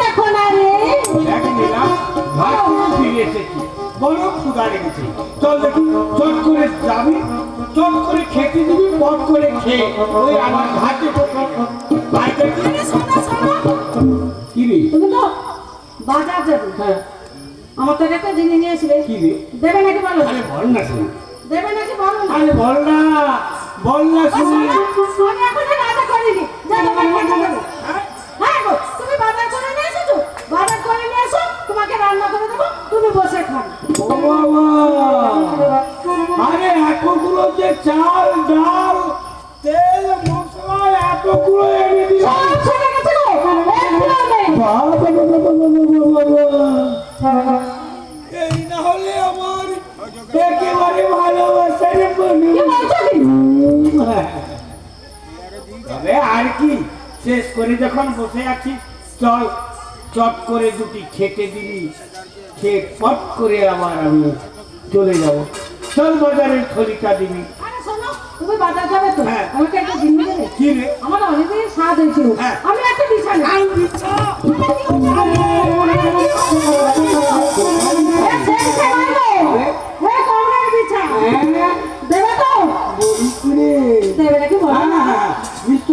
দেখো না রে। এক মিনিট ভাত ফিরে এসেছি। বড় ক্ষুধা লেগেছে। চল দেখি চট করে যাবি। চট করে খেতে দিবি পট করে খেয়ে ওই আমার ঘাটে শোনো শোনো তুমি তো বাজার যাবে হ্যাঁ আমার তো একটা জিনিস নিয়ে আসবে কি রে দেবে নাকি বলো আরে বল না শুনি দেবে নাকি বলো না আরে বল না বল না শুনি আমি এখন রাজা করিনি যা তোমার খেতে শেষ করে যখন বসে আছি চল চট করে দুটি খেতে দিবি খেয়ে পট করে আবার আমি চলে যাব চল বাজারের থলিটা দিবি। তুমি বাজার যাবে তো? হ্যাঁ। আমাকে একটা দেবে? কি রে? আমার অনেকদিন স্বাদ হয়েছিল। হ্যাঁ। আমি একটা বিছানা।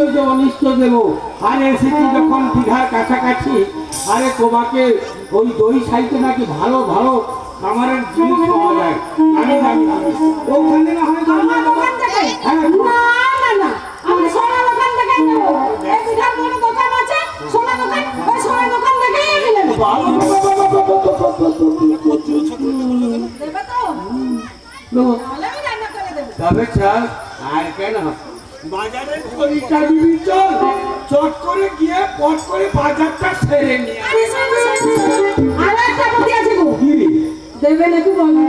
দেব নিশ্চয় দেব আরে এসেছি যখন দীঘার কাছাকাছি আরে তোমাকে ওই দই সাইতে নাকি ভালো ভালো খাবারের জিনিস পাওয়া যায় জানি জানি। ওখানে না হয়? হ্যাঁ। আমি আমি? আমি। তবে চল আর কেন বাজারের দিবি চল চট করে গিয়ে পট করে বাজারটা সেরে নিয়ে। আরে একটা বুদ্ধি আছে গো। দেবে নাকি বলো